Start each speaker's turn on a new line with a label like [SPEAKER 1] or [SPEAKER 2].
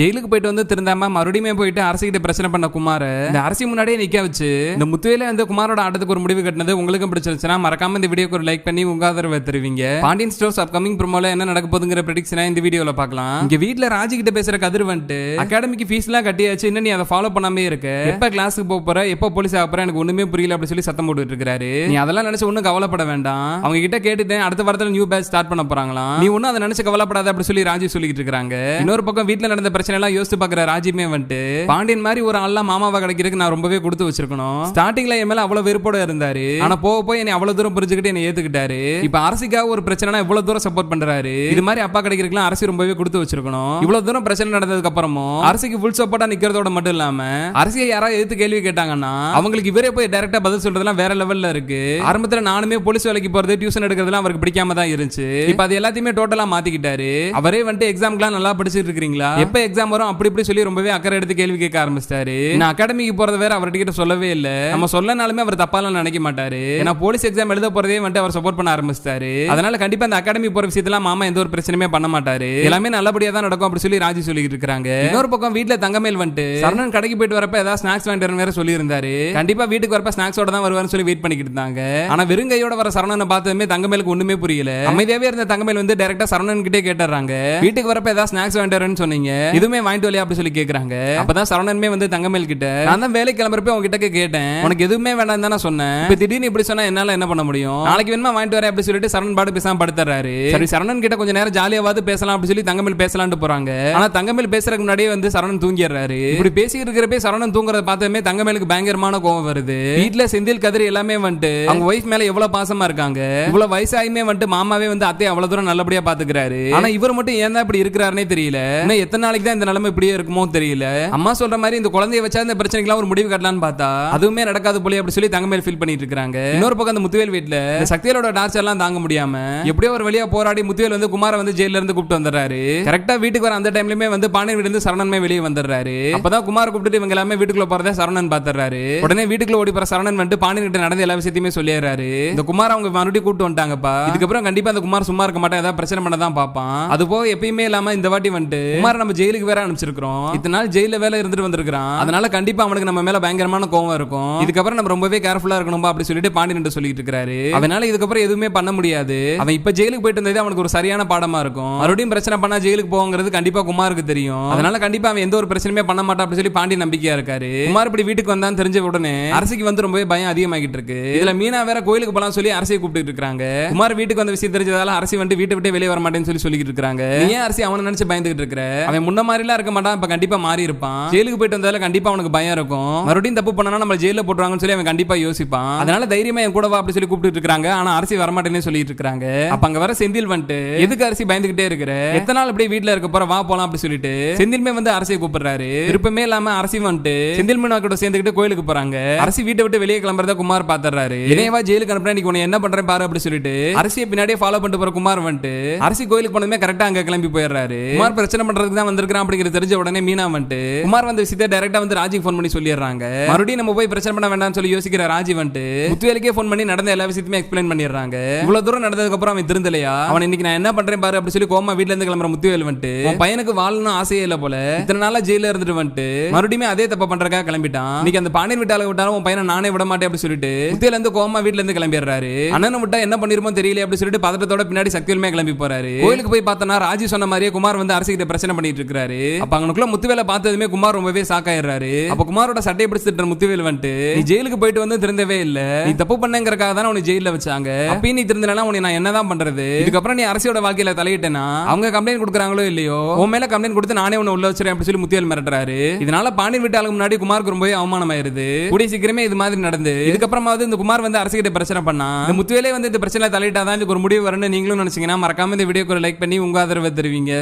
[SPEAKER 1] ஜெயிலுக்கு போயிட்டு வந்து திருந்தாம மறுபடியும் போயிட்டு அரசிக்கிட்ட பிரச்சனை பண்ண குமார் இந்த அரசி முன்னாடியே நிக்க வச்சு இந்த முத்துவேல வந்து குமாரோட ஆட்டத்துக்கு ஒரு முடிவு கட்டினது உங்களுக்கும் பிடிச்சிருச்சுன்னா மறக்காம இந்த வீடியோக்கு ஒரு லைக் பண்ணி உங்க ஆதரவை தருவீங்க. பாண்டியன் ஸ்டோர்ஸ் அப்கமிங் ப்ரோமோல என்ன நடக்க போதுங்கிற ப்ரெடிக்ஷனை இந்த வீடியோல பார்க்கலாம். இங்க வீட்ல ராஜி கிட்ட பேசுற கதிர் வந்துட்டு அகாடமிக்கு ஃபீஸ் எல்லாம் கட்டியாச்சு இன்னும் நீ அதை ஃபாலோ பண்ணாமே இருக்க. எப்ப கிளாஸுக்கு போக போற எப்ப போலீஸ் ஆக போற எனக்கு ஒண்ணுமே புரியல அப்படின்னு சொல்லி சத்தம் போட்டுட்டு இருக்காரு நீ அதெல்லாம் நினைச்சு ஒன்னும் கவலைப்பட வேண்டாம். அவங்க கிட்ட கேட்டுட்டேன் அடுத்த வாரத்துல நியூ பேட்ச் ஸ்டார்ட் பண்ண போறாங்களாம். நீ ஒன்னும் அதை நினைச்சு கவலைப்படாத அப்படி சொல்லி ராஜி சொல்லிட்டு இருக்காங்க இன்னொரு பக்கம் வீட்டுல நடந்த பிரச்சனை எல்லாம் யோசிச்சு பாக்குற ராஜிமே வந்துட்டு பாண்டியன் மாதிரி ஒரு ஆள்லாம் மாமாவா கிடைக்கிறதுக்கு நான் ரொம்பவே கொடுத்து வச்சிருக்கணும். ஸ்டார்டிங்ல என் மேல அவ்வளவு வெறுப்போட இருந்தாரு. ஆனா போக போய் என்னை அவ்வளவு தூரம் புரிஞ்சுக்கிட்டு என்னை ஏத்துக்கிட்டாரு. இப்ப அரசிக்காக ஒரு பிரச்சனைனா இவ்வளவு தூரம் சப்போர்ட் பண்றாரு. இது மாதிரி அப்பா கிடைக்கிறதுக்குலாம் அரசு ரொம்பவே கொடுத்து வச்சிருக்கணும். இவ்வளவு தூரம் பிரச்சனை நடந்ததுக்கு அப்புறமும் அரசிக்கு ஃபுல் சப்போர்ட்டா நிக்கிறதோட மட்டும் இல்லாம அரசியை யாராவது எதிர்த்து கேள்வி கேட்டாங்கன்னா அவங்களுக்கு இவரே போய் டைரக்டா பதில் சொல்றதுலாம் வேற லெவல்ல இருக்கு. ஆரம்பத்துல நானுமே போலீஸ் வேலைக்கு போறது டியூஷன் எடுக்கிறதுலாம் அவருக்கு பிடிக்காம தான் இருந்துச்சு. இப்ப அது எல்லாத்தையுமே டோட்டலா மாத்திக்கிட்டாரு. அவரே வந்துட்டு எக்ஸாம்க்குலாம் நல்லா படிச்சிட்டு இருக்கீங்களா எப்ப எக்ஸாம் வரும் அப்படி இப்படி சொல்லி ரொம்பவே அக்கறை எடுத்து கேள்வி கேட்க ஆரம்பிச்சிட்டாரு. நான் அகாடமிக்கு போறது வேற அவர்கிட்ட கிட்ட சொல்லவே இல்ல. நம்ம சொல்லனாலுமே அவர் தப்பாலாம் நினைக்க மாட்டாரு. ஏன்னா போலீஸ் எக்ஸாம் எழுத போறதே வந்துட்டு அவர் சப்போர்ட் பண்ண ஆரம்பிச்சிட்டாரு. அதனால கண்டிப்பா அந்த அகாடமி போற விஷயத்துல மாமா எந்த ஒரு பிரச்சனையுமே பண்ண மாட்டாரு. எல்லாமே நல்லபடியா தான் நடக்கும் அப்படி சொல்லி ராஜி சொல்லிட்டு இருக்காங்க. இன்னொரு பக்கம் வீட்ல தங்கமேல் வந்துட்டு சரணன் கடைக்கு போயிட்டு வரப்ப ஏதாவது ஸ்நாக்ஸ் வாங்கிட்டு வேற சொல்லி இருந்தாரு கண்டிப்பா வீட்டுக்கு வரப்ப ஸ்நாக்ஸோட தான் வருவாருன்னு சொல்லி வெயிட் பண்ணிக்கிட்டு இருந்தாங்க. ஆனா வெறுங்கையோட வர சரணனை பார்த்ததுமே தங்கமேலுக்கு ஒண்ணுமே புரியல. அமைதியாவே இருந்த தங்கமேல் வந்து டைரக்டா சரணன் கிட்டே கேட்டுறாங்க. வீட்டுக்கு வரப்ப ஏதாவது ஸ்நாக்ஸ் வாங்கிட்டு சொன்னீங்க. இதுவுமே வாங்கிட்டு வரலையா அப்படி சொல்லி கேக்குறாங்க. அப்பதான் சரணனுமே வந்து தங்கமேல் கிட்ட நான் தான் வேலை கிளம்புறப்ப உங்ககிட்ட கேட்டேன். உனக்கு எதுவுமே வேண்டாம் தான் சொன்னேன். இப்ப திடீர்னு இப்படி சொன்னா என்னால என்ன பண்ண முடியும்? நாளைக்கு வேணுமா வாங்கிட்டு வரேன் அப்படி சொல்லிட்டு சரணன் பாடு பேசாம படுத்துறாரு. சரி சரணன் கிட்ட கொஞ்ச நேரம் ஜாலியாவது பேசலாம் அப்படி சொல்லி தங்கமேல் பேசலாம்னு போறாங்க. ஆனா தங்கமேல் பேசுறதுக்கு முன்னாடியே வந்து சரணன் தூங்கிடுறாரு. இப்படி பேசிட்டு இருக்கிறப்ப சரணன் தூங்குறத பார்த்ததுமே தங்கமேலுக்கு பயங்கரமான கோவம் வருது. வீட்ல செந்தில் கதிர் எல்லாமே வந்துட்டு அவங்க ஒய்ஃப் மேல எவ்வளவு பாசமா இருக்காங்க? இவ்வளவு வயசாயுமே வந்துட்டு மாமாவே வந்து அத்தையை அவ்வளவு தூரம் நல்லபடியா பாத்துக்கிறாரு. ஆனா இவர் மட்டும் ஏன் தான் இப்படி இருக்கிறாருனே தெரியல. இன்னும் எத்தனை நாளைக்கு தான் இந்த நிலைமை இப்படியே இருக்குமோ தெரியல. அம்மா சொல்ற மாதிரி இந்த குழந்தைய வச்சா இந்த பிரச்சனைக்கெல்லாம் ஒரு முடிவு கட்டலாம்னு பார்த்தா அதுவுமே நடக்காது போல அப்படி சொல்லி தங்கமேல் ஃபீல் பண்ணிட்டு இருக்காங்க இன்னொரு பக்கம் அந்த முத்துவேல் வீட்டுல சக்தியலோட டார்ச்சர் எல்லாம் தாங்க முடியாம எப்படியோ ஒரு வழியா போராடி முத்துவேல் வந்து குமார வந்து ஜெயில இருந்து கூப்பிட்டு வந்துடுறாரு. கரெக்டா வீட்டுக்கு வர அந்த டைம்லயுமே வந்து பாண்டியன் வீடு இருந்து சரணன்மே வெளியே வந்துடுறாரு. அப்பதான் குமார் கூப்பிட்டு இவங்க எல்லாமே வீட்டுக்குள்ள போறதே சரணன் பாத்துறாரு உடனே வீட்டுக்குள்ள ஓடி போற சரணன் வந்து பாண்டியன் கிட்ட நடந்த எல்லா விஷயத்தையுமே சொல்லிடுறாரு. இந்த குமார் அவங்க மறுபடியும் கூப்பிட்டு வந்துட்டாங்கப்பா. இதுக்கப்புறம் கண்டிப்பா அந்த குமார் சும்மா இருக்க மாட்டேன் ஏதாவது பிரச்சனை பண்ண தான் பார்ப்பான். அது போக எப்பயுமே இல்லாம இந்த வாட்டி வந்துட்டு குமார் நம்ம ஜெயிலுக்கு வேற அனுப்பிச்சிருக்கிறோம். இத்தனை நாள் ஜெயில வேலை இருந்துட்டு வந்திருக்கான் அதனால கண்டிப்பா அவனுக்கு நம்ம மேல பயங்கரமான கோவம் இருக்கும். இதுக்கப்புறம் நம்ம ரொம்பவே கேர்ஃபுல்லா இருக்கணும் அப்படி சொல்லிட்டு பாண்டியன் சொல்லிட்டு இருக்காரு அவனால இதுக்கப்புறம் எதுவுமே பண்ண முடியாது. அவன் இப்ப ஜெயிலுக்கு போயிட்டு வந்தது அவனுக்கு ஒரு சரியான பாடமா இருக்கும். மறுபடியும் பிரச்சனை பண்ணா ஜெயிலுக்கு போங்கிறது கண்டிப்பா குமாருக்கு தெரியும். அதனால கண்டிப்பா அவன் எந்த ஒரு பிரச்சனையுமே பண்ண மாட்டான் அப்படி சொல்லி பாண்டி நம்பிக்கையா இருக்காரு. குமார் இப்படி வீட்டுக்கு வந்தான்னு தெரிஞ்ச உடனே அரசிக்கு வந்து ரொம்பவே பயம் அதிகமாகிட்டு இருக்கு இதுல மீனா வேற கோயிலுக்கு போலாம் சொல்லி அரசியை கூப்பிட்டு இருக்காங்க குமார் வீட்டுக்கு வந்த விஷயம் தெரிஞ்சதால அரசி வந்து வீட்டை விட்டு வெளியே வர மாட்டேன்னு சொல்லி சொல்லிட்டு இருக்காங்க ஏன் அரசி அவனை நினைச்சு பயந்துகிட்டு இருக்கிற? அவன் முன்ன மாதிரிலாம் இருக்க மாட்டான். இப்ப கண்டிப்பா மாறி இருப்பான். ஜெயிலுக்கு போயிட்டு வந்தால கண்டிப்பா அவனுக்கு பயம் இருக்கும். மறுபடியும் தப்பு பண்ணனா நம்ம ஜெயில போட்டுருவாங்கன்னு சொல்லி அவன் கண்டிப்பா யோசிப்பான். அதனால தைரியமா என் கூடவா அப்படி சொல்லி கூப்பிட்டு இருக்காங்க. ஆனா அரிசி வரமாட்டேன்னு சொல்லிட்டு இருக்காங்க. அப்ப அங்க வர செந்தில் வந்துட்டு எதுக்கு அரிசி பயந்துகிட்டே இருக்கிற? எத்தனை நாள் அப்படியே வீட்டுல இருக்க போற? வா போலாம் அப்படி சொல்லிட்டு செந்தில்மே வந்து அரசியை கூப்பிடுறாரு. விருப்பமே இல்லாம அரசி வந்துட்டு செந்தில் மீனாக்கிட்ட கூட சேர்ந்துக்கிட்டு கோயிலுக்கு போறாங்க. அரசி வீட்டை விட்டு வெளியே கிளம்புறத குமார் பாத்துறாரு. இணையவா ஜெயிலுக்கு அனுப்புறேன். நீ உன்னை என்ன பண்றேன் பாரு அப்படி சொல்லிட்டு அரசியை பின்னாடியே ஃபாலோ பண்ணிட்டு போற குமார் வந்துட்டு அரசி கோயிலுக்கு போனதுமே கரெக்டா அங்க கிளம்பி போயிடுறாரு. குமார் பிரச்சனை பண்றதுக்கு தான் வந்திருக்கான் அப்படிங்கிறது தெரிஞ்ச உடனே மீனா வந்துட்டு குமார் வந்து விஷயத்தை டைரக்டா வந்து ராஜிக்கு ஃபோன் பண்ணி சொல்லிடுறாங்க. மறுபடியும் நம்ம போய் பிரச்சனை பண்ண வேண்டாம்னு சொல்லி யோசிக்கிற ராஜி வந்துட்டு முத்துவேலுக்கே ஃபோன் பண்ணி நடந்த எல்லா விஷயத்தையுமே எக்ஸ்பிளைன் பண்ணிடுறாங்க. இவ்வளவு தூரம் நடந்ததுக்கு அப்புறம் அவன் திருந்தலையா? அவன் இன்னைக்கு நான் என்ன பண்றேன் பாரு அப்படி சொல்லி கோமா வீட்ல இருந்து கிளம்புற முத்துவேல் வந்துட்டு பையனுக்கு வாழணும் ஆசையே இல்ல போல. இத்தனை நாளா ஜெயில இருந்துட்டு வந்துட்டு மறுபடியும் அதே தப்ப பண்றக்கா கிளம்பிட்டான். இன்னைக்கு அந்த பாண்டியன் வீட்டால விட்டாலும் உன் பையனை நானே விட மாட்டேன் அப்படி சொல்லிட்டு முத்துவேல இருந்து கோமா வீட்ல இருந்து கிளம்பிடுறாரு. அண்ணன் விட்டா என்ன பண்ணிருமோ தெரியல அப்படி சொல்லிட்டு பதட்டத்தோட பின்னாடி சக்தியுமே கிளம்பி போறாரு. கோயிலுக்கு போய் பார்த்தனா ராஜி சொன்ன மாதிரியே குமார் வந்து அரசு கிட்ட பிரச்சனை பண்ணிட்டு இருக்காரு அப்ப அவனுக்குள்ள முத்துவேல பார்த்ததுமே குமார் ரொம்பவே சாக்காயிடுறாரு அப்ப குமாரோட சட்டையை பிடிச்சிட்டு முத்துவேல் வந்துட்டு நீ ஜெயிலுக்கு போயிட்டு வந்து திறந்தவே இல்ல. நீ தப்பு பண்ணங்கிறக்காக தான் உனக்கு ஜெயில வச்சாங்க. அப்பயும் நீ திருந்தனா உனக்கு நான் என்னதான் பண்றது? இதுக்கப்புறம் நீ அரசியோட வாழ்க்கையில தலையிட்டேனா? அவங்க கம்ப்ளைண்ட் கொடுக்குறாங்களோ இல்லையோ? உன் மேல கம்ப்ளைண்ட் கொடுத்து நானே உன்னை உள்ள வச்சிருக்கேன் அப்படின்னு சொல்லி முத்துவேல் மிரட்டுறாரு. இதனால பாண்டியன் வீட்டாளுக்கு முன்னாடி குமாருக்கு ரொம்பவே அவமானமாயிருது. கூடிய சீக்கிரமே இது மாதிரி நடந்து இதுக்கப்புறமாவது இந்த குமார் வந்து அரசு கிட்ட பிரச்சனை பண்ணா இந்த முத்துவேலே வந்து இந்த பிரச்சனை தலையிட்டாதான் இதுக்கு ஒரு முடிவு வரணும்னு நீங்களும் நினைச்சீங்கன்னா மறக்காம இந்த வீடியோக்கு லைக் பண்ணி உங்க ஆதரவை தருவீங்க.